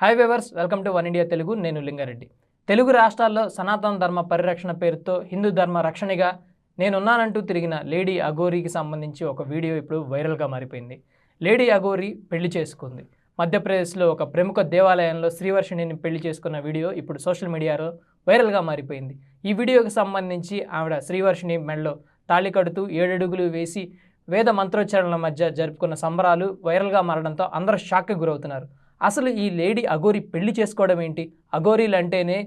Hi viewers welcome to one India Telugu నేను లింగారెడ్డి. తెలుగు రాష్ట్రాల్లో సనాతన ధర్మ పరిరక్షణ పేరుతో హిందూ ధర్మ రక్షణగా నేనున్నానంటూ తిరిగిన లేడీ అఘోరీకి సంబంధించి ఒక వీడియో ఇప్పుడు వైరల్గా మారిపోయింది. లేడీ అఘోరీ పెళ్ళి చేసుకుంది. మధ్యప్రదేశ్లో ఒక ప్రముఖ దేవాలయంలో శ్రీవర్షిణిని పెళ్ళి చేసుకున్న వీడియో ఇప్పుడు సోషల్ మీడియాలో వైరల్గా మారిపోయింది. ఈ వీడియోకి సంబంధించి ఆవిడ శ్రీవర్షిణి మెడలో తాళి కడుతూ ఏడడుగులు వేసి వేద మంత్రోచ్చారణల మధ్య జరుపుకున్న సంబరాలు వైరల్గా మారడంతో అందరూ షాక్కి గురవుతున్నారు. అసలు ఈ లేడీ అఘోరి పెళ్ళి చేసుకోవడం ఏంటి? అఘోరీలు అంటేనే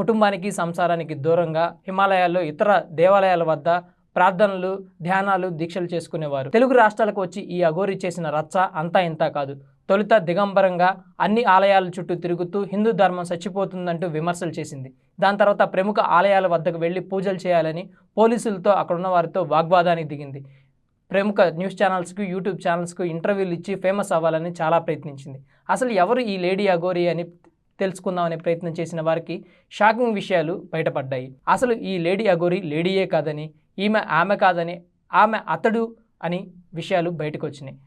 కుటుంబానికి సంసారానికి దూరంగా హిమాలయాల్లో ఇతర దేవాలయాల వద్ద ప్రార్థనలు ధ్యానాలు దీక్షలు చేసుకునేవారు. తెలుగు రాష్ట్రాలకు వచ్చి ఈ అఘోరి చేసిన రచ్చ అంతా ఇంతా కాదు. తొలుత దిగంబరంగా అన్ని ఆలయాల చుట్టూ తిరుగుతూ హిందూ ధర్మం చచ్చిపోతుందంటూ విమర్శలు చేసింది. దాని తర్వాత ప్రముఖ ఆలయాల వద్దకు వెళ్ళి పూజలు చేయాలని పోలీసులతో అక్కడున్న వారితో వాగ్వాదానికి దిగింది. ప్రముఖ న్యూస్ ఛానల్స్కు యూట్యూబ్ ఛానల్స్కు ఇంటర్వ్యూలు ఇచ్చి ఫేమస్ అవ్వాలని చాలా ప్రయత్నించింది. అసలు ఎవరు ఈ లేడీ అగోరి అని తెలుసుకుందామనే ప్రయత్నం చేసిన వారికి షాకింగ్ విషయాలు బయటపడ్డాయి. అసలు ఈ లేడీ అగోరి లేడీయే కాదని ఈమె ఆమె కాదని ఆమె అతడు అని విషయాలు బయటకు వచ్చినాయి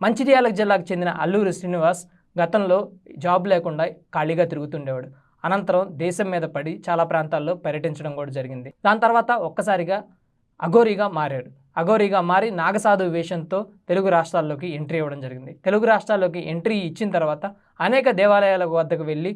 మంచిర్యాల జిల్లాకు చెందిన అల్లూరి శ్రీనివాస్ గతంలో జాబ్ లేకుండా ఖాళీగా తిరుగుతుండేవాడు. అనంతరం దేశం మీద పడి చాలా ప్రాంతాల్లో పర్యటించడం కూడా జరిగింది. దాని తర్వాత ఒక్కసారిగా అఘోరీగా మారాడు. అఘోరీగా మారి నాగసాధు వేషంతో తెలుగు రాష్ట్రాల్లోకి ఎంట్రీ ఇవ్వడం జరిగింది. తెలుగు రాష్ట్రాల్లోకి ఎంట్రీ ఇచ్చిన తర్వాత అనేక దేవాలయాల వద్దకు వెళ్ళి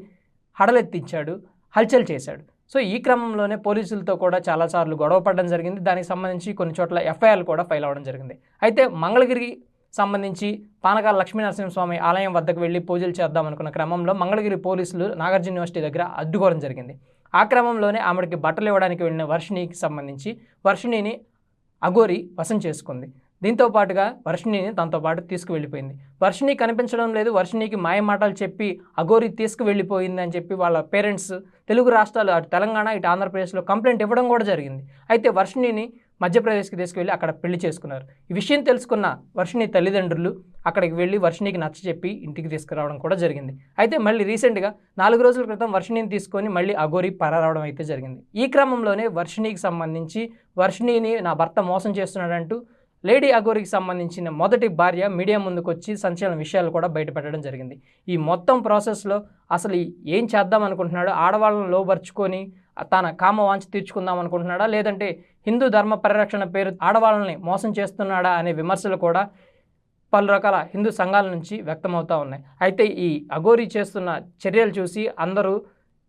హడలెత్తించాడు హల్చల్ చేశాడు. సో ఈ క్రమంలోనే పోలీసులతో కూడా చాలాసార్లు గొడవ పడడం జరిగింది. దానికి సంబంధించి కొన్ని చోట్ల ఎఫ్ఐఆర్లు కూడా ఫైల్ అవ్వడం జరిగింది. అయితే మంగళగిరి సంబంధించి పానకాల లక్ష్మీనరసింహస్వామి ఆలయం వద్దకు వెళ్ళి పూజలు చేద్దామనుకున్న క్రమంలో మంగళగిరి పోలీసులు నాగార్జున యూనివర్సిటీ దగ్గర అడ్డుకోవడం జరిగింది. ఆ క్రమంలోనే ఆమెకి బట్టలు ఇవ్వడానికి వెళ్ళిన వర్షిణికి సంబంధించి వర్షిణిని అఘోరి వశం చేసుకుంది. దీంతో పాటుగా వర్షిణిని తనతో పాటు తీసుకువెళ్ళిపోయింది. వర్షిణి కనిపించడం లేదు. వర్షిణికి మాయ మాటలు చెప్పి అఘోరి తీసుకువెళ్ళిపోయింది అని చెప్పి వాళ్ళ పేరెంట్స్ తెలుగు రాష్ట్రాలు అటు తెలంగాణ ఇటు ఆంధ్రప్రదేశ్లో కంప్లైంట్ ఇవ్వడం కూడా జరిగింది. అయితే వర్షిణిని మధ్యప్రదేశ్కి తీసుకువెళ్ళి అక్కడ పెళ్ళి చేసుకున్నారు. ఈ విషయం తెలుసుకున్న వర్షిణి తల్లిదండ్రులు అక్కడికి వెళ్ళి వర్షిణికి నచ్చ చెప్పి ఇంటికి తీసుకురావడం కూడా జరిగింది. అయితే మళ్ళీ రీసెంట్గా నాలుగు రోజుల క్రితం వర్షిణిని తీసుకొని మళ్ళీ అఘోరి పరారవడం అయితే జరిగింది. ఈ క్రమంలోనే వర్షిణికి సంబంధించి వర్షిణిని నా భర్త మోసం చేస్తున్నాడంటూ లేడీ అఘోరికి సంబంధించిన మొదటి భార్య మీడియా ముందుకు వచ్చి సంచలన విషయాలు కూడా బయటపెట్టడం జరిగింది. ఈ మొత్తం ప్రాసెస్లో అసలు ఏం చేద్దాం అనుకుంటున్నాడో ఆడవాళ్ళను లోపరుచుకొని తన కామ వాంఛ తీర్చుకుందాం అనుకుంటున్నాడా? లేదంటే హిందూ ధర్మ పరిరక్షణ పేరు ఆడవాళ్ళని మోసం చేస్తున్నాడా అనే విమర్శలు కూడా పలు రకాల హిందూ సంఘాల నుంచి వ్యక్తమవుతూ ఉన్నాయి. అయితే ఈ అఘోరీ చేస్తున్న చర్యలు చూసి అందరూ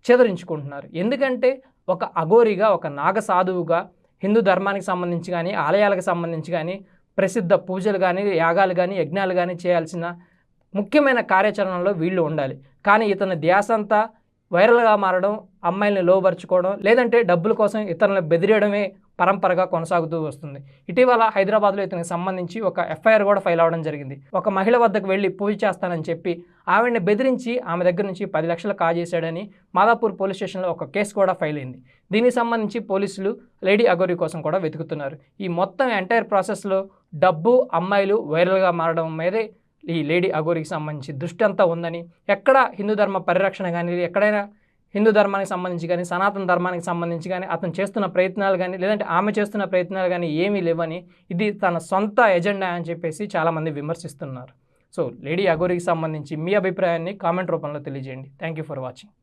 చెదరించుకుంటున్నారు. ఎందుకంటే ఒక అఘోరిగా ఒక నాగ సాధువుగా హిందూ ధర్మానికి సంబంధించి కానీ ఆలయాలకు సంబంధించి కానీ ప్రసిద్ధ పూజలు కానీ యాగాలు కానీ యజ్ఞాలు కానీ చేయాల్సిన ముఖ్యమైన కార్యాచరణలో వీళ్ళు ఉండాలి. కానీ ఇతని ధ్యాస అంతా వైరల్గా మారడం అమ్మాయిల్ని లోపరుచుకోవడం లేదంటే డబ్బుల కోసం ఇతరులను బెదిరేయడమే పరంపరగా కొనసాగుతూ వస్తుంది. ఇటీవల హైదరాబాద్లో ఇతనికి సంబంధించి ఒక ఎఫ్ఐఆర్ కూడా ఫైల్ అవ్వడం జరిగింది. ఒక మహిళ వద్దకు వెళ్ళి పూజ చేస్తానని చెప్పి ఆవిడని బెదిరించి ఆమె దగ్గర నుంచి పది లక్షలు కాజేశాడని మాదాపూర్ పోలీస్ స్టేషన్లో ఒక కేసు కూడా ఫైల్ అయింది. దీనికి సంబంధించి పోలీసులు లేడీ అగోరి కోసం కూడా వెతుకుతున్నారు. ఈ మొత్తం ఎంటైర్ ప్రాసెస్లో డబ్బు అమ్మాయిలు వైరల్గా మారడం మీదే ఈ లేడీ అగోరీకి సంబంధించి దృష్టి అంతా ఉందని ఎక్కడ హిందూ ధర్మ పరిరక్షణ కానీ ఎక్కడైనా హిందూ ధర్మానికి సంబంధించి కానీ సనాతన ధర్మానికి సంబంధించి కానీ అతను చేస్తున్న ప్రయత్నాలు కానీ లేదంటే ఆమె చేస్తున్న ప్రయత్నాలు కానీ ఏమీ లేవని ఇది తన సొంత ఎజెండా అని చెప్పేసి చాలామంది విమర్శిస్తున్నారు. సో లేడీ అగోరికి సంబంధించి మీ అభిప్రాయాన్ని కామెంట్ రూపంలో తెలియజేయండి. Thank you for watching.